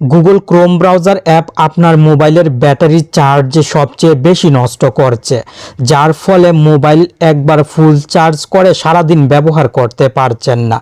Google Chrome browser app আপনার মোবাইলের battery charge সবচেয়ে বেশি নষ্ট করছে, যার ফলে মোবাইল একবার ফুল চার্জ করে সারাদিন ব্যবহার করতে পারছেন না।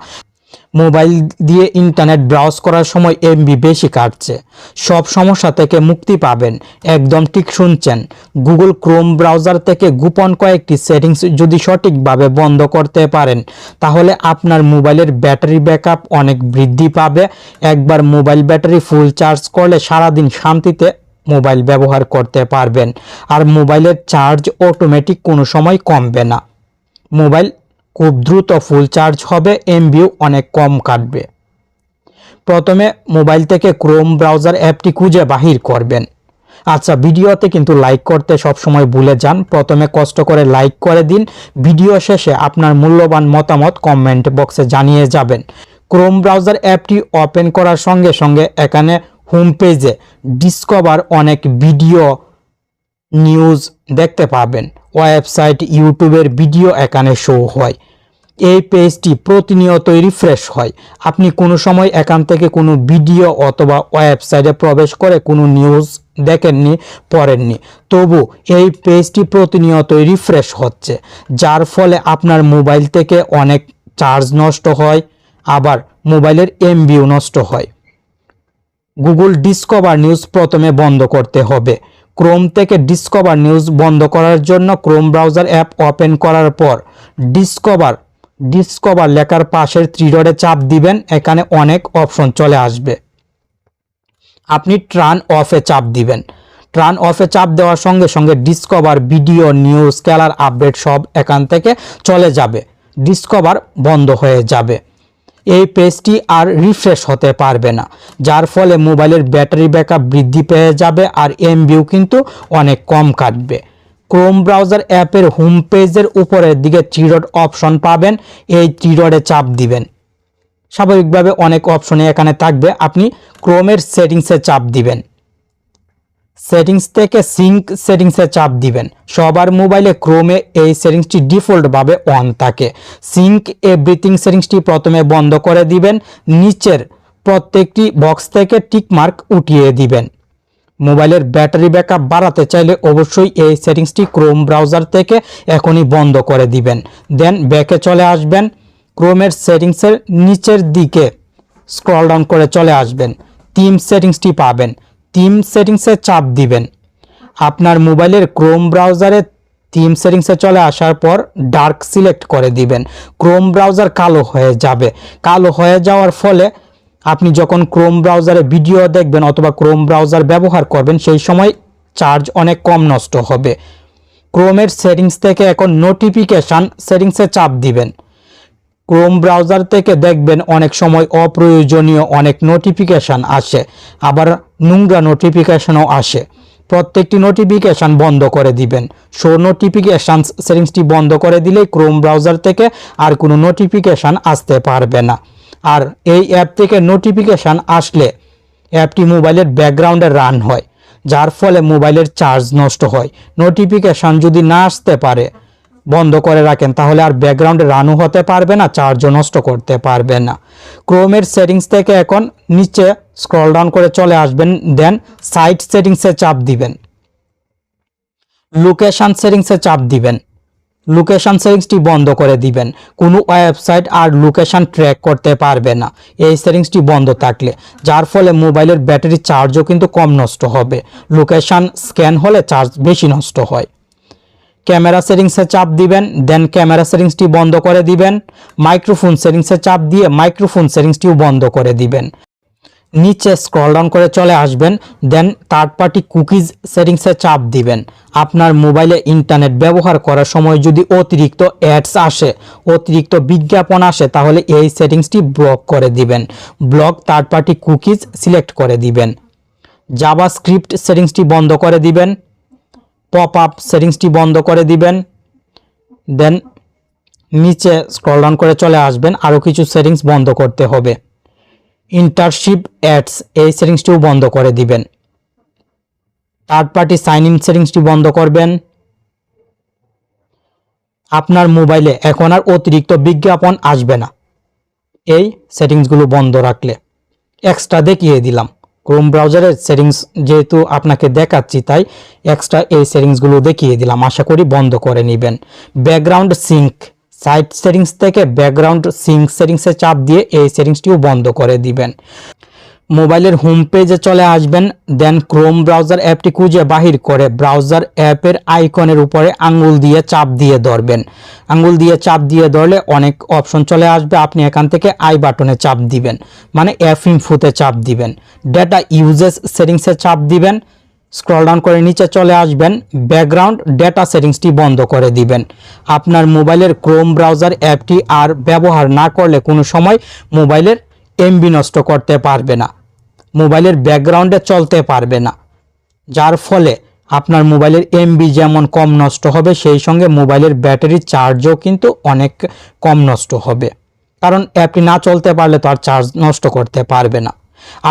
মোবাইল দিয়ে ইন্টারনেট ব্রাউজ করার সময় এমবি বেশি কাটছে। সব সমস্যা থেকে মুক্তি পাবেন। একদম ঠিক শুনছেন। গুগল ক্রোম ব্রাউজার থেকে গোপন কয়েকটি সেটিংস যদি সঠিকভাবে বন্ধ করতে পারেন, তাহলে আপনার মোবাইলের ব্যাটারি ব্যাকআপ অনেক বৃদ্ধি পাবে। একবার মোবাইল ব্যাটারি ফুল চার্জ করলে সারাদিন শান্তিতে মোবাইল ব্যবহার করতে পারবেন। আর মোবাইলের চার্জ অটোমেটিক কোনো সময় কমবে না। মোবাইল খুব দ্রুত ফুল চার্জ হবে এমবিও অনেক কম কাটবে। প্রথমে মোবাইল থেকে ক্রোম ব্রাউজার অ্যাপটি খুঁজে বাহির করবেন। আচ্ছা ভিডিওতে কিন্তু লাইক করতে সবসময় ভুলে যান। প্রথমে কষ্ট করে লাইক করে দিন। ভিডিও শেষে আপনার মূল্যবান মতামত কমেন্ট বক্সে জানিয়ে যাবেন। ক্রোম ব্রাউজার অ্যাপটি ওপেন করার সঙ্গে সঙ্গে এখানে হোম পেজে ডিসকভার অনেক ভিডিও নিউজ দেখতে পাবেন। ওয়েবসাইট, ইউটিউবের ভিডিও এখানে শো হয়। এই পেজটি প্রতিনিয়তই রিফ্রেশ হয়। আপনি কোনো সময় এখান থেকে কোনো ভিডিও অথবা ওয়েবসাইটে প্রবেশ করে কোনো নিউজ দেখেননি, পড়েননি, তবু এই পেজটি প্রতিনিয়তই রিফ্রেশ হচ্ছে, যার ফলে আপনার মোবাইল থেকে অনেক চার্জ নষ্ট হয়, আবার মোবাইলের এমবিও নষ্ট হয়। গুগল ডিসকভার নিউজ প্রথমে বন্ধ করতে হবে। ক্রোম থেকে ডিসকভার নিউজ বন্ধ করার জন্য ক্রোম ব্রাউজার অ্যাপ ওপেন করার পর ডিসকভার ডিসকভার লেখার পাশের ত্রিডরে চাপ দিবেন, এখানে অনেক অপশন চলে আসবে। আপনি ট্রান অফে চাপ দিবেন। ট্রান অফে চাপ দেওয়ার সঙ্গে সঙ্গে ডিসকভার ভিডিও, নিউজ খেলার আপডেট সব এখান থেকে চলে যাবে। ডিসকভার বন্ধ হয়ে যাবে। এই পেজটি আর রিফ্রেশ হতে পারবে না, যার ফলে মোবাইলের ব্যাটারি ব্যাকআপ বৃদ্ধি পেয়ে যাবে আর এমবিও কিন্তু অনেক কম কাটবে। ক্রোম ব্রাউজার অ্যাপের হোম পেজের উপরের দিকে চিরড অপশন পাবেন, এই চিরডে চাপ দিবেন। স্বাভাবিকভাবে অনেক অপশনে এখানে থাকবে, আপনি ক্রোমের সেটিংসে চাপ দিবেন। সেটিংস থেকে সিঙ্ক সেটিংসে চাপ দিবেন। সবার মোবাইলে ক্রোমে এই সেটিংসটি ডিফল্টভাবে অন থাকে। সিঙ্ক এভরিথিং সেটিংসটি প্রথমে বন্ধ করে দিবেন, নিচের প্রত্যেকটি বক্স থেকে টিক মার্ক উঠিয়ে দিবেন। মোবাইলের ব্যাটারি ব্যাকআপ বাড়াতে চাইলে অবশ্যই এই সেটিংসটি ক্রোম ব্রাউজার থেকে এখনই বন্ধ করে দিবেন। দেন ব্যাকে চলে আসবেন, ক্রোমের সেটিংসের নিচের দিকে স্ক্রল ডাউন করে চলে আসবেন। থিম সেটিংসটি পাবেন। থিম সেটিংসে চাপ দিবেন। আপনার মোবাইলের ক্রোম ব্রাউজারে থিম সেটিংসে চলে আসার পর ডার্ক সিলেক্ট করে দিবেন। ক্রোম ব্রাউজার কালো হয়ে যাবে। কালো হয়ে যাওয়ার ফলে আপনি যখন ক্রোম ব্রাউজারে ভিডিও দেখবেন অথবা ক্রোম ব্রাউজার ব্যবহার করবেন, সেই সময় চার্জ অনেক কম নষ্ট হবে। ক্রোমের সেটিংস থেকে এখন নোটিফিকেশান সেটিংসে চাপ দিবেন। ক্রোম ব্রাউজার থেকে দেখবেন অনেক সময় অপ্রয়োজনীয় অনেক নোটিফিকেশান আসে। আবার নোংরা নোটিফিকেশানও আসে। প্রত্যেকটি নোটিফিকেশান বন্ধ করে দিবেন। শো নোটিফিকেশান সেটিংসটি বন্ধ করে দিলেই ক্রোম ব্রাউজার থেকে আর কোনো নোটিফিকেশান আসতে পারবে না। আর এই অ্যাপ থেকে নোটিফিকেশান আসলে অ্যাপটি মোবাইলের ব্যাকগ্রাউন্ডে রান হয়, যার ফলে মোবাইলের চার্জ নষ্ট হয়। নোটিফিকেশান যদি না আসতে পারে বন্ধ করে রাখেন, তাহলে আর ব্যাকগ্রাউন্ডে রানও হতে পারবে না চার্জও নষ্ট করতে পারবে না। ক্রোমের সেটিংস থেকে এখন নিচে স্ক্রল ডাউন করে চলে আসবেন দেন সাইট সেটিংসে চাপ দিবেন। লোকেশন সেটিংসে চাপ দিবেন। লোকেশন সেটিংসটি বন্ধ করে দিবেন। কোনো ওয়েবসাইট আর লোকেশন ট্র্যাক করতে পারবে না। এই সেটিংসটি বন্ধ থাকলে, যার ফলে মোবাইলের ব্যাটারি চার্জও কিন্তু কম নষ্ট হবে। লোকেশন স্ক্যান হলে চার্জ বেশি নষ্ট হয়। ক্যামেরা সেটিংসে চাপ দিবেন দেন ক্যামেরা সেটিংসটি বন্ধ করে দিবেন মাইক্রোফোন সেটিংসে চাপ দিয়ে মাইক্রোফোন সেটিংসটিও বন্ধ করে দিবেন। নিচে স্ক্রল ডাউন করে চলে আসবেন দেন থার্ড পার্টি কুকিজ সেটিংসে চাপ দিবেন। আপনার মোবাইলে ইন্টারনেট ব্যবহার করার সময় যদি অতিরিক্ত অ্যাডস আসে, অতিরিক্ত বিজ্ঞাপন আসে, তাহলে এই সেটিংসটি ব্লক করে দিবেন। Block third party cookies select করে দিবেন। জাভা স্ক্রিপ্ট সেটিংসটি বন্ধ করে দিবেন। পপ আপ সেটিংসটি বন্ধ করে দিবেন। দেন নিচে স্ক্রল ডাউন করে চলে আসবেন। আরও কিছু সেটিংস বন্ধ করতে হবে। ইন্টারশিপ অ্যাডস এই সেটিংসটিও বন্ধ করে দিবেন। থার্ড পার্টি সাইন ইন সেটিংসটি বন্ধ করবেন। আপনার মোবাইলে এখন আর অতিরিক্ত বিজ্ঞাপন আসবে না। এই সেটিংসগুলো বন্ধ রাখলে। এক্সট্রা দেখিয়ে দিলাম। ক্রোম ব্রাউজারের সেটিংস যেহেতু আপনাকে দেখাচ্ছি, তাই এক্সট্রা এই সেটিংসগুলো দেখিয়ে দিলাম। আশা করি বন্ধ করে নেবেন। ব্যাকগ্রাউন্ড সিঙ্ক সাইট সেটিংস থেকে ব্যাকগ্রাউন্ড সিঙ্ক সেটিংসে চাপ দিয়ে এই সেটিংসটিও বন্ধ করে দিবেন। মোবাইলের হোম পেজে চলে আসবেন দেন ক্রোম ব্রাউজার অ্যাপটি খুঁজে বাহির করে ব্রাউজার অ্যাপের আইকনের উপরে আঙ্গুল দিয়ে চাপ দিয়ে ধরবেন। আঙ্গুল দিয়ে চাপ দিয়ে ধরলে অনেক অপশন চলে আসবে, আপনি এখান থেকে আই বাটনে চাপ দিবেন মানে অ্যাপ ইনফোতে চাপ দিবেন। ডেটা ইউজেস সেটিংসে চাপ দিবেন স্ক্রল ডাউন করে নিচে চলে আসবেন ব্যাকগ্রাউন্ড ডেটা সেটিংসটি বন্ধ করে দিবেন। আপনার মোবাইলের ক্রোম ব্রাউজার অ্যাপটি আর ব্যবহার না করলে কোনো সময় মোবাইলের এমবি নষ্ট করতে পারবে না। মোবাইলের ব্যাকগ্রাউন্ডে চলতে পারবে না। যার ফলে আপনার মোবাইলের এমবি যেমন কম নষ্ট হবে, সেই সঙ্গে মোবাইলের ব্যাটারি চার্জও কিন্তু অনেক কম নষ্ট হবে। কারণ অ্যাপটি না চলতে পারলে তো আর চার্জ নষ্ট করতে পারবে না।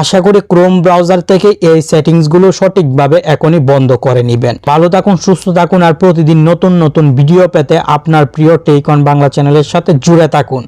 আশা করি ক্রোম ব্রাউজার থেকে এই সেটিংসগুলো সঠিকভাবে এখনই বন্ধ করে নেবেন। ভালো থাকুন, সুস্থ থাকুন, আর প্রতিদিন নতুন নতুন ভিডিও পেতে আপনার প্রিয় টেইকন বাংলা চ্যানেলের সাথে জুড়ে থাকুন।